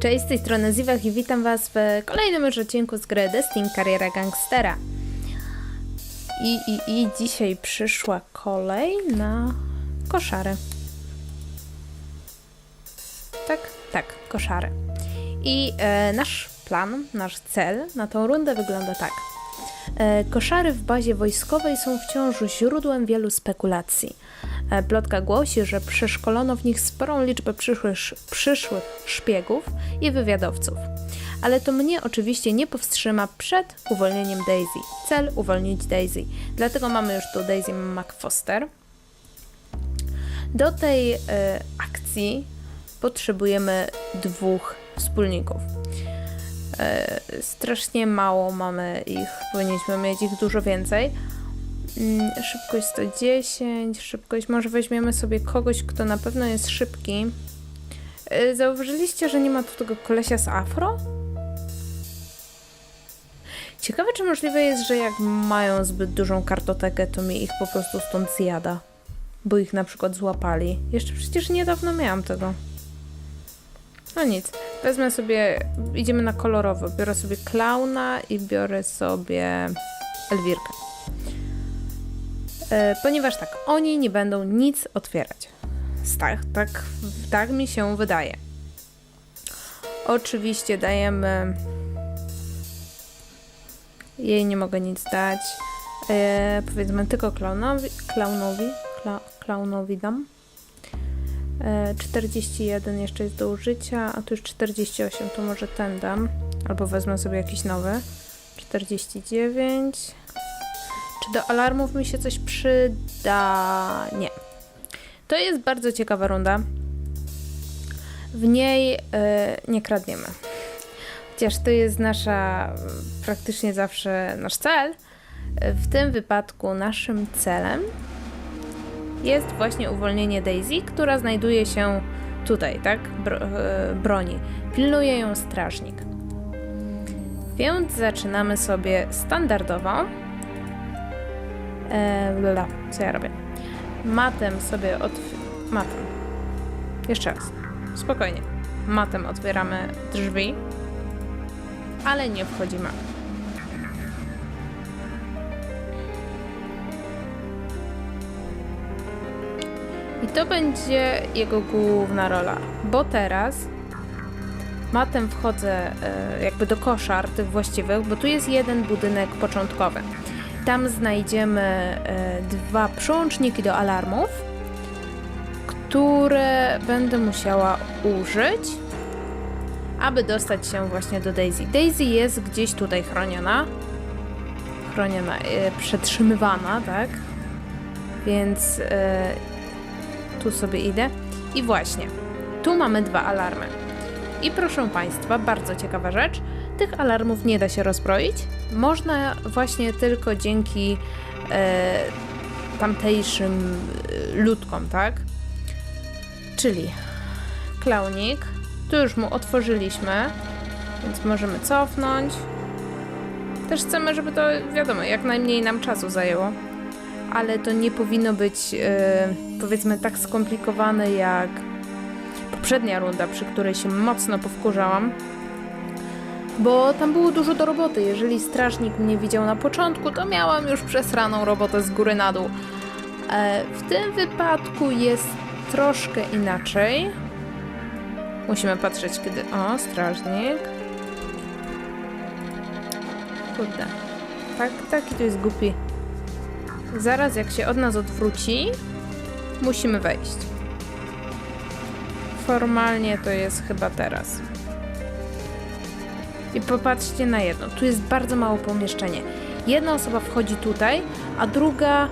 Cześć, z tej strony Ziwach i witam Was w kolejnym już odcinku z gry Destiny Kariera Gangstera. I, i, I dzisiaj przyszła kolej na koszary. Tak, tak, koszary. I e, nasz plan, nasz cel na tą rundę wygląda tak. E, Koszary w bazie wojskowej są wciąż źródłem wielu spekulacji. E, Plotka głosi, że przeszkolono w nich sporą liczbę przyszłych, przyszłych szpiegów i wywiadowców. Ale to mnie oczywiście nie powstrzyma przed uwolnieniem Daisy. Cel uwolnić Daisy. Dlatego mamy już tu Daisy McFoster. Do tej e, akcji potrzebujemy dwóch wspólników. E, strasznie mało mamy ich, powinniśmy mieć ich dużo więcej. Mm, Szybkość 110, szybkość, może weźmiemy sobie kogoś, kto na pewno jest szybki. E, Zauważyliście, że nie ma tu tego kolesia z afro? Ciekawe, czy możliwe jest, że jak mają zbyt dużą kartotekę, to mi ich po prostu stąd zjada. Bo ich na przykład złapali. Jeszcze przecież niedawno miałam tego. No nic, wezmę sobie, idziemy na kolorowo. Biorę sobie klauna i biorę sobie Elwirkę. E, ponieważ tak, oni nie będą nic otwierać. Tak, tak, tak mi się wydaje. Oczywiście dajemy. Jej nie mogę nic dać. E, powiedzmy tylko klaunowi. Klaunowi. Kla, klaunowi dam. E, 41 jeszcze jest do użycia, a tu już 48, to może ten dam. Albo wezmę sobie jakiś nowy. 49. Czy do alarmów mi się coś przyda? Nie. To jest bardzo ciekawa runda. W niej e, nie kradniemy. Chociaż to jest nasza, praktycznie zawsze nasz cel. W tym wypadku naszym celem jest właśnie uwolnienie Daisy, która znajduje się tutaj, tak? Bro, e, broni. Pilnuje ją strażnik. Więc zaczynamy sobie standardowo. E, bla, co ja robię? Matem sobie otw... Matem. Jeszcze raz. Spokojnie. Matem otwieramy drzwi, ale nie wchodzimy. I to będzie jego główna rola, bo teraz matem wchodzę e, jakby do koszar tych właściwych, bo tu jest jeden budynek początkowy. Tam znajdziemy e, dwa przełączniki do alarmów, które będę musiała użyć, aby dostać się właśnie do Daisy. Daisy jest gdzieś tutaj chroniona, chroniona, e, przetrzymywana, tak? Więc e, tu sobie idę. I właśnie, tu mamy dwa alarmy. I proszę Państwa, bardzo ciekawa rzecz, tych alarmów nie da się rozbroić. Można właśnie tylko dzięki e, tamtejszym e, ludkom, tak? Czyli klaunik. Tu już mu otworzyliśmy, więc możemy cofnąć. Też chcemy, żeby to, wiadomo, jak najmniej nam czasu zajęło. Ale to nie powinno być, e, powiedzmy, tak skomplikowane jak poprzednia runda, przy której się mocno powkurzałam. Bo tam było dużo do roboty. Jeżeli strażnik mnie widział na początku, to miałam już przesraną robotę z góry na dół. E, w tym wypadku jest troszkę inaczej. Musimy patrzeć, kiedy. O, strażnik. Kurde. Tak, taki to jest głupi. Zaraz, jak się od nas odwróci, musimy wejść. Formalnie to jest chyba teraz. I popatrzcie na jedno. Tu jest bardzo mało pomieszczenie. Jedna osoba wchodzi tutaj, a druga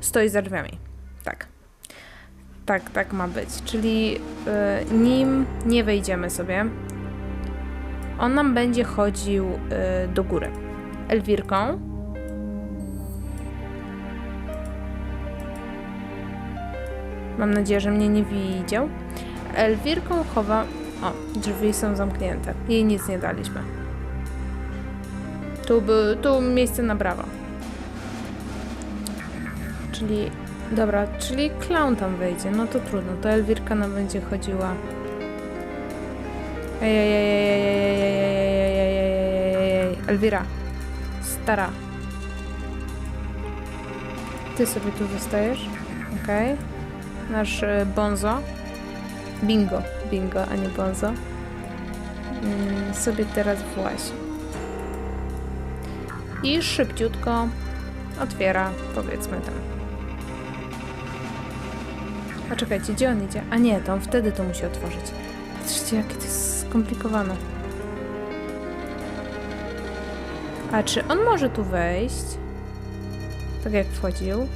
stoi za drzwiami. Tak. Tak, tak ma być. Czyli y, nim nie wejdziemy sobie, on nam będzie chodził y, do góry. Elwirką. Mam nadzieję, że mnie nie widział. Elwirką chowa. O, drzwi są zamknięte. Jej nic nie daliśmy. Tu, by, tu miejsce na brawo. Czyli. Dobra, czyli clown tam wejdzie. No to trudno. To Elwirka nam będzie chodziła Ej, ej, ej, ej, ej, ej, ej, ej, ej, ej, ej, Elwira. Stara. Ty sobie tu zostajesz. Okej. Nasz y, bonzo. Bingo. Bingo, a nie bonzo. Mm, sobie teraz właź. I szybciutko otwiera, powiedzmy tam. A czekajcie, gdzie on idzie? A nie, to on wtedy to musi otworzyć. Patrzcie, jakie to jest skomplikowane. A czy on może tu wejść? Tak jak wchodził?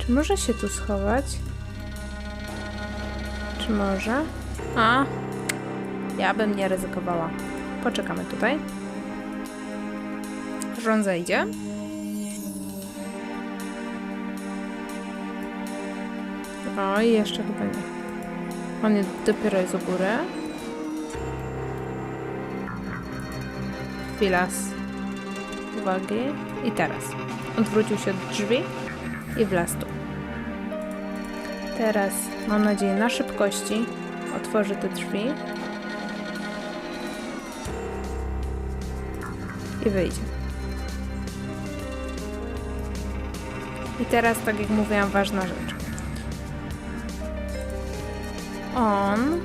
Czy może się tu schować? Czy może? A, ja bym nie ryzykowała. Poczekamy tutaj. On zejdzie. O, i jeszcze chyba nie. On dopiero jest u góry. Z uwagi. I teraz. Odwrócił się od drzwi i wlazł tu. Teraz, mam nadzieję, na szybkości otworzy te drzwi i wyjdzie. I teraz, tak jak mówiłam, ważna rzecz. On.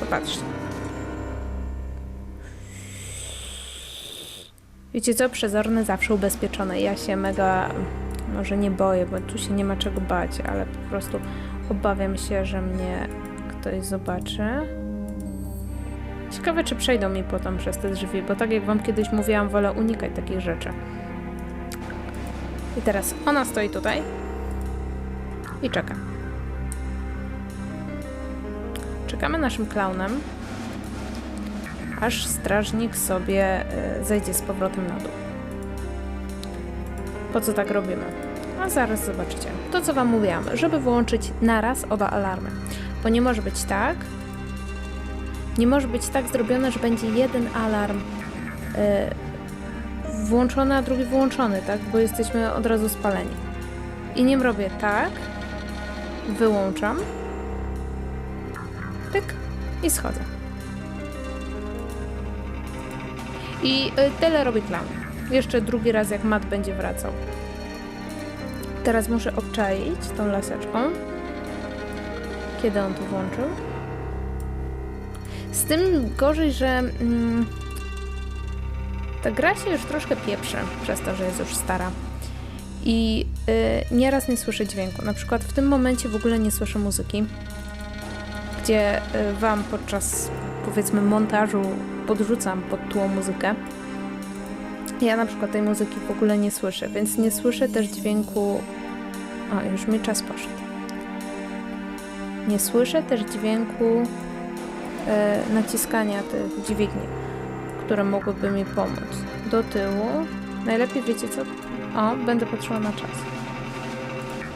Popatrzcie. Wiecie co? Przezorny zawsze ubezpieczony. Ja się mega, może nie boję, bo tu się nie ma czego bać, ale po prostu obawiam się, że mnie ktoś zobaczy. Ciekawe, czy przejdą mi potem przez te drzwi, bo tak jak wam kiedyś mówiłam, wolę unikać takich rzeczy. I teraz ona stoi tutaj i czeka. Czekamy naszym klaunem, aż strażnik sobie y, zejdzie z powrotem na dół. Po co tak robimy? A zaraz zobaczycie. To, co Wam mówiłam, żeby wyłączyć naraz oba alarmy. Bo nie może być tak, nie może być tak zrobione, że będzie jeden alarm y, włączony, a drugi wyłączony, tak? Bo jesteśmy od razu spaleni. I nie robię tak, wyłączam, tyk i schodzę. I y, tyle robi clown. Jeszcze drugi raz, jak Matt będzie wracał. Teraz muszę obczaić tą laseczką. Kiedy on to włączył? Z tym gorzej, że mm, ta gra się już troszkę pieprze przez to, że jest już stara. I y, nieraz nie słyszę dźwięku. Na przykład w tym momencie w ogóle nie słyszę muzyki, gdzie y, Wam podczas powiedzmy montażu podrzucam pod tło muzykę. Ja na przykład tej muzyki w ogóle nie słyszę, więc nie słyszę też dźwięku. O, już mi czas poszedł. Nie słyszę też dźwięku e, naciskania tych dźwigni, które mogłyby mi pomóc. Do tyłu. Najlepiej wiecie co? O, będę patrzyła na czas.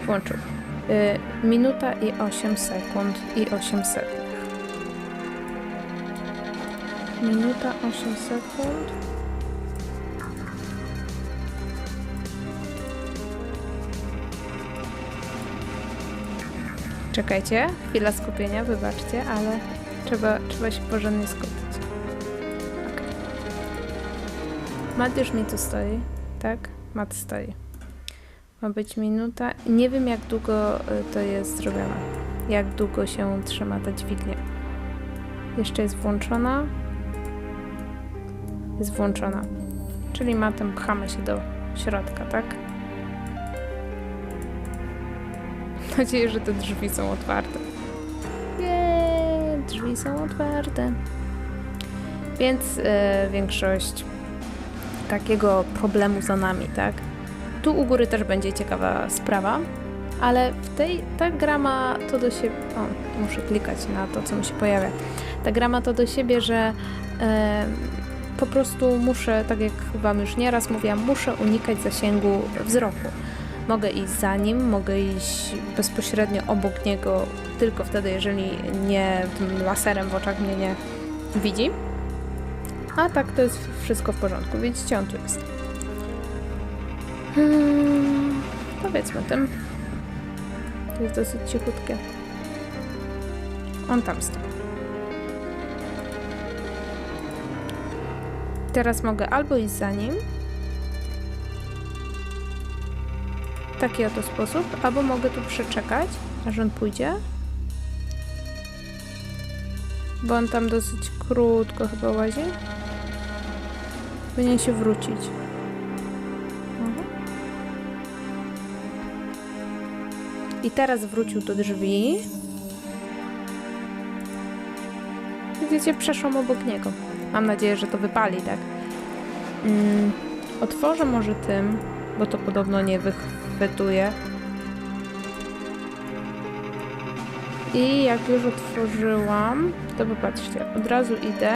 Włączył. E, minuta i 8 sekund i 8 sekund. Minuta 8 sekund. Czekajcie, chwila skupienia, wybaczcie, ale trzeba, trzeba się porządnie skupić. Okay. Mat już mi tu stoi, tak? Mat stoi. Ma być minuta. Nie wiem, jak długo y, to jest zrobione. Jak długo się trzyma ta dźwignia. Jeszcze jest włączona. Jest włączona. Czyli matem pchamy się do środka, tak? Mam nadzieję, że te drzwi są otwarte. Nie, drzwi są otwarte. Więc e, większość takiego problemu za nami, tak? Tu u góry też będzie ciekawa sprawa, ale w tej, ta gra ma to do siebie. O, muszę klikać na to, co mi się pojawia. Ta gra ma to do siebie, że e, po prostu muszę, tak jak Wam już nieraz mówiłam, muszę unikać zasięgu wzroku. Mogę iść za nim, mogę iść bezpośrednio obok niego, tylko wtedy, jeżeli nie tym laserem w oczach mnie nie widzi. A tak to jest wszystko w porządku. Widzicie, on tu jest. Hmm, powiedzmy tym. To jest dosyć cichutkie. On tam stoi. Teraz mogę albo iść za nim. W taki oto sposób, albo mogę tu przeczekać, aż on pójdzie. Bo on tam dosyć krótko chyba łazi. Powinien się wrócić. Mhm. I teraz wrócił do drzwi. Widzicie, przeszłam obok niego. Mam nadzieję, że to wypali, tak? Mm, otworzę może tym, bo to podobno nie wychwytuje. I jak już otworzyłam, to popatrzcie, od razu idę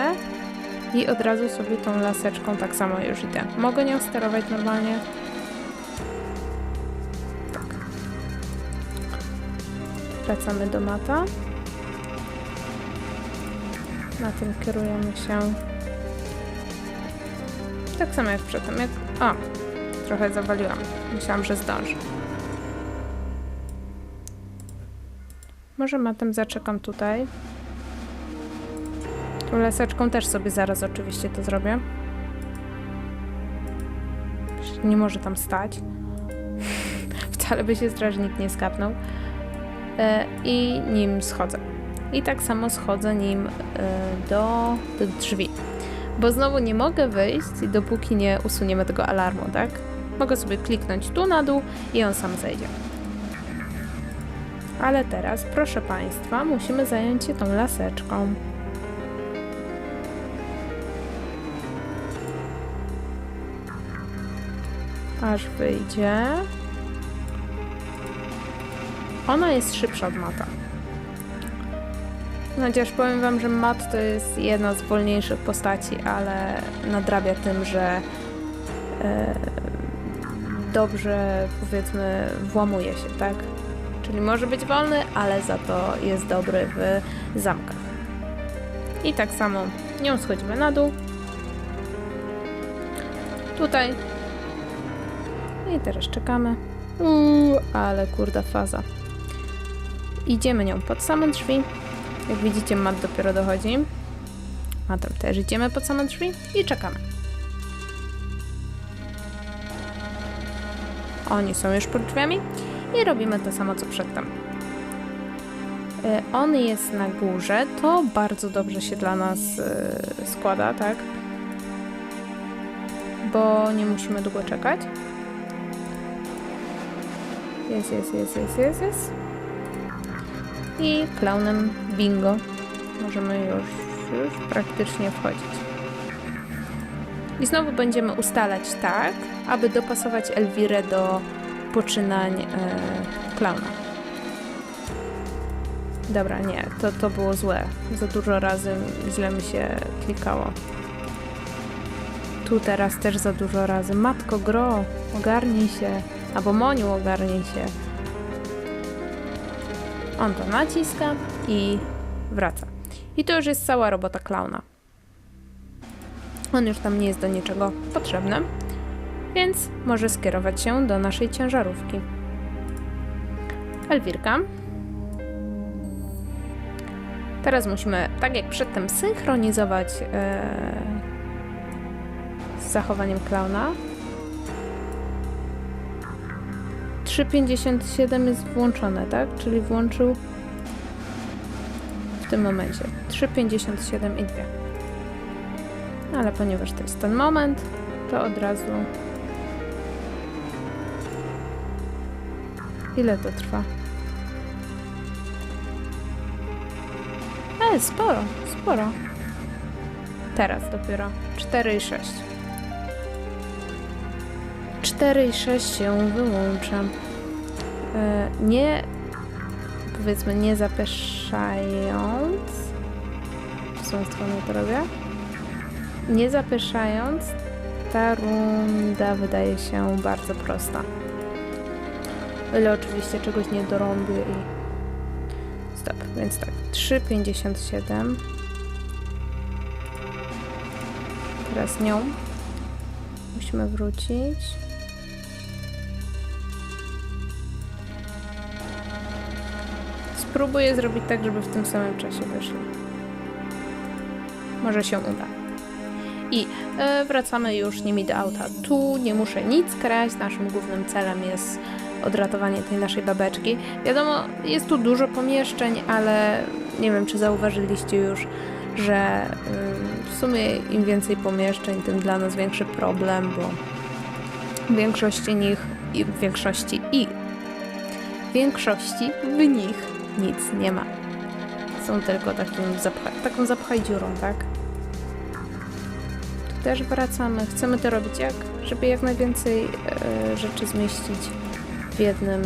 i od razu sobie tą laseczką tak samo już idę. Mogę nią sterować normalnie. Tak. Wracamy do mata. Na tym kierujemy się. Tak samo jak przedtem. Jak... O, trochę zawaliłam. Myślałam, że zdążę. Może matem zaczekam tutaj. Tą laseczką też sobie zaraz oczywiście to zrobię. Nie może tam stać. Wcale by się strażnik nie skapnął. E, I nim schodzę. I tak samo schodzę nim e, do, drzwi. Bo znowu nie mogę wyjść, dopóki nie usuniemy tego alarmu, tak? Mogę sobie kliknąć tu na dół i on sam zejdzie. Ale teraz, proszę Państwa, musimy zająć się tą laseczką. Aż wyjdzie. Ona jest szybsza od mata. Chociaż powiem Wam, że mat to jest jedna z wolniejszych postaci, ale nadrabia tym, że e, dobrze, powiedzmy, włamuje się, tak? Czyli może być wolny, ale za to jest dobry w zamkach. I tak samo nią schodzimy na dół. Tutaj. I teraz czekamy. Uuu, ale kurda faza. Idziemy nią pod same drzwi. Jak widzicie, mat dopiero dochodzi. Matem też idziemy pod same drzwi i czekamy. Oni są już pod drzwiami i robimy to samo co przedtem. Y, On jest na górze, to bardzo dobrze się dla nas y, składa, tak? Bo nie musimy długo czekać. Jest, jest, jest, jest, jest, jest. I klaunem bingo. Możemy już, już praktycznie wchodzić. I znowu będziemy ustalać tak, aby dopasować Elwirę do poczynań e, klauna. Dobra, nie, to, to było złe. Za dużo razy źle mi się klikało. Tu teraz też za dużo razy. Matko, gro, ogarnij się. Albo Moniu, ogarnij się. On to naciska i wraca. I to już jest cała robota klauna. On już tam nie jest do niczego potrzebny, więc może skierować się do naszej ciężarówki. Elwirka. Teraz musimy, tak jak przedtem, synchronizować e, z zachowaniem klauna. 3.57 jest włączone, tak? Czyli włączył w tym momencie 3.57 i 2. Ale ponieważ to jest ten moment, to od razu. Ile to trwa? E, sporo, sporo. Teraz dopiero 4 i 6. 4 i 6 się wyłącza. E, nie, powiedzmy, nie zapeszając. W tą stronę to robię. Nie zapeszając, ta runda wydaje się bardzo prosta. Ile oczywiście czegoś nie dorąbię i... Stop, więc tak, 3,57. Teraz nią musimy wrócić. Spróbuję zrobić tak, żeby w tym samym czasie wyszli. Może się uda. I e, wracamy już nimi do auta. Tu nie muszę nic kraść. Naszym głównym celem jest odratowanie tej naszej babeczki. Wiadomo, jest tu dużo pomieszczeń, ale nie wiem, czy zauważyliście już, że ym, w sumie im więcej pomieszczeń, tym dla nas większy problem, bo w większości nich w większości i w większości w nich nic nie ma. Są tylko takim zapcha taką zapchaj dziurą, tak? Tu też wracamy. Chcemy to robić jak? Żeby jak najwięcej e, rzeczy zmieścić w jednym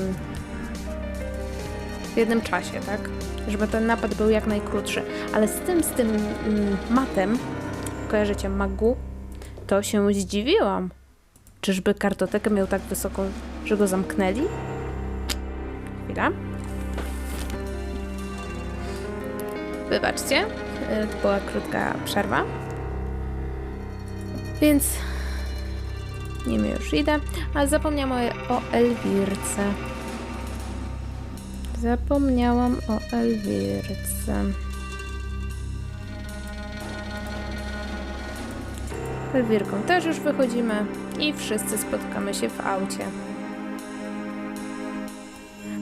w jednym czasie, tak? Żeby ten napad był jak najkrótszy. Ale z tym, z tym mm, matem, kojarzycie magu, to się zdziwiłam. Czyżby kartotekę miał tak wysoką, że go zamknęli? Chwila. Wybaczcie, y, to była krótka przerwa. Więc nim już idę, a zapomniałam o, o Elwirce. Zapomniałam o Elwirce. Elwirką też już wychodzimy i wszyscy spotkamy się w aucie.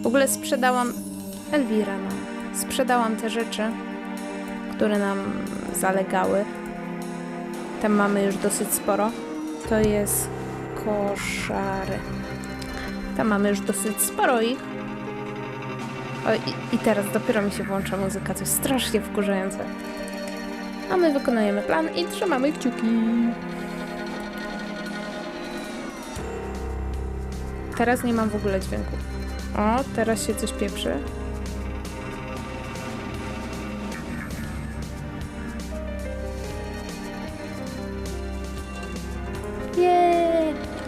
W ogóle sprzedałam Elwira nam. Sprzedałam te rzeczy, które nam zalegały. Tam mamy już dosyć sporo. To jest koszary. Tam mamy już dosyć sporo ich. O, i, I teraz dopiero mi się włącza muzyka, jest strasznie wkurzające. A my wykonujemy plan i trzymamy kciuki. Teraz nie mam w ogóle dźwięku. O, teraz się coś pieprzy.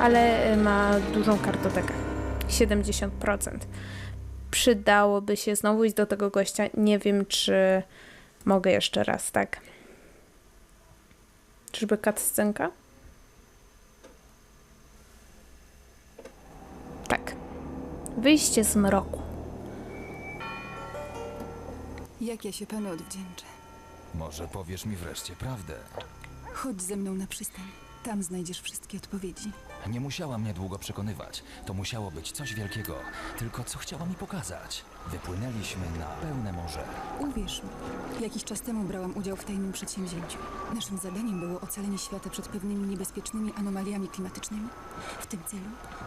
Ale ma dużą kartotekę. 70%. Przydałoby się znowu iść do tego gościa. Nie wiem, czy mogę jeszcze raz, tak? Czyżby cutscenka? Tak. Wyjście z mroku. Jak ja się panu odwdzięczę? Może powiesz mi wreszcie prawdę. Chodź ze mną na przystań. Tam znajdziesz wszystkie odpowiedzi. Nie musiała mnie długo przekonywać. To musiało być coś wielkiego. Tylko co chciała mi pokazać? Wypłynęliśmy na pełne morze. Uwierz mi, jakiś czas temu brałam udział w tajnym przedsięwzięciu. Naszym zadaniem było ocalenie świata przed pewnymi niebezpiecznymi anomaliami klimatycznymi. W tym celu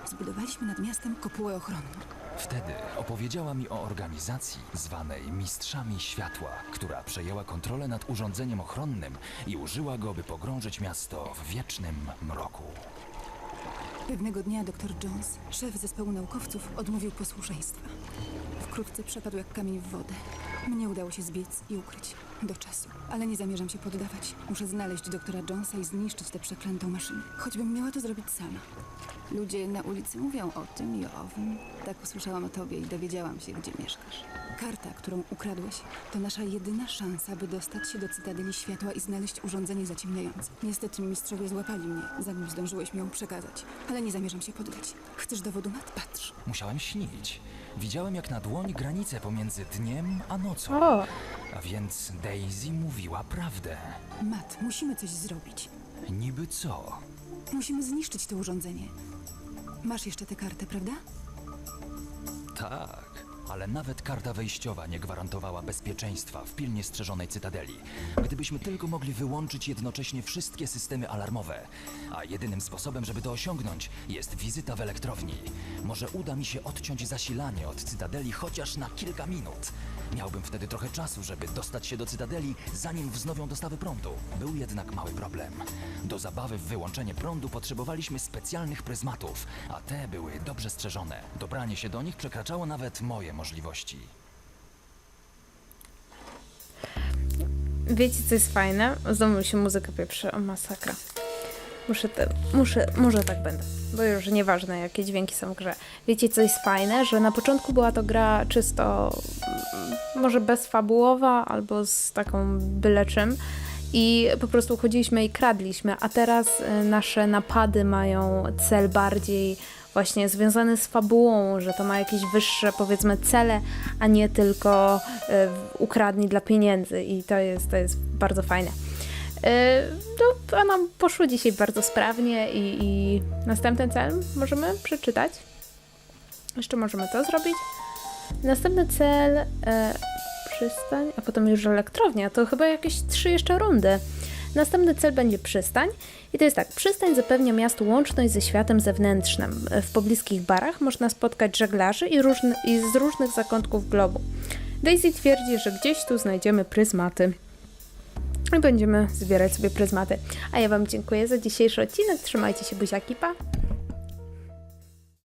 zbudowaliśmy nad miastem kopułę ochronną. Wtedy opowiedziała mi o organizacji zwanej Mistrzami Światła, która przejęła kontrolę nad urządzeniem ochronnym i użyła go, by pogrążyć miasto w wiecznym mroku. Pewnego dnia dr Jones, szef zespołu naukowców, odmówił posłuszeństwa. Wkrótce przepadł jak kamień w wodę. Mnie udało się zbiec i ukryć. Do czasu. Ale nie zamierzam się poddawać. Muszę znaleźć doktora Jonesa i zniszczyć tę przeklętą maszynę. Choćbym miała to zrobić sama. Ludzie na ulicy mówią o tym i o owym. Tak usłyszałam o tobie i dowiedziałam się, gdzie mieszkasz. Karta, którą ukradłeś, to nasza jedyna szansa, by dostać się do Cytadeli Światła i znaleźć urządzenie zaciemniające. Niestety mistrzowie złapali mnie, zanim zdążyłeś mi ją przekazać. Ale nie zamierzam się poddać. Chcesz dowodu, Matt? Patrz. Musiałem śnić. Widziałem jak na dłoni granicę pomiędzy dniem a nocą. O, A więc Daisy mówiła prawdę. Matt, musimy coś zrobić. Niby co? Musimy zniszczyć to urządzenie. Masz jeszcze tę kartę, prawda? Tak, ale nawet karta wejściowa nie gwarantowała bezpieczeństwa w pilnie strzeżonej cytadeli. Gdybyśmy tylko mogli wyłączyć jednocześnie wszystkie systemy alarmowe, a jedynym sposobem, żeby to osiągnąć, jest wizyta w elektrowni. Może uda mi się odciąć zasilanie od cytadeli chociaż na kilka minut. Miałbym wtedy trochę czasu, żeby dostać się do cytadeli, zanim wznowią dostawy prądu. Był jednak mały problem. Do zabawy w wyłączenie prądu potrzebowaliśmy specjalnych pryzmatów, a te były dobrze strzeżone. Dobranie się do nich przekraczało nawet moje możliwości. wiecie co jest fajne? Znowu się muzyka pieprzy, o masakra. Muszę, te, muszę, może tak będę, bo już nieważne jakie dźwięki są w grze. Wiecie co jest fajne? Że na początku była to gra czysto mm, może bezfabułowa albo z taką byle czym i po prostu chodziliśmy i kradliśmy, a teraz y, nasze napady mają cel bardziej właśnie związany z fabułą, że to ma jakieś wyższe, powiedzmy, cele, a nie tylko e, ukradnij dla pieniędzy i to jest, to jest bardzo fajne. E, No, a nam poszło dzisiaj bardzo sprawnie i, i następny cel możemy przeczytać. Jeszcze możemy to zrobić. Następny cel e, przystań, a potem już elektrownia. To chyba jakieś trzy jeszcze rundy. Następny cel będzie przystań. I to jest tak, przystań zapewnia miastu łączność ze światem zewnętrznym. W pobliskich barach można spotkać żeglarzy i, różny, i z różnych zakątków globu. Daisy twierdzi, że gdzieś tu znajdziemy pryzmaty. I będziemy zbierać sobie pryzmaty. A ja Wam dziękuję za dzisiejszy odcinek. Trzymajcie się, buziaki, pa!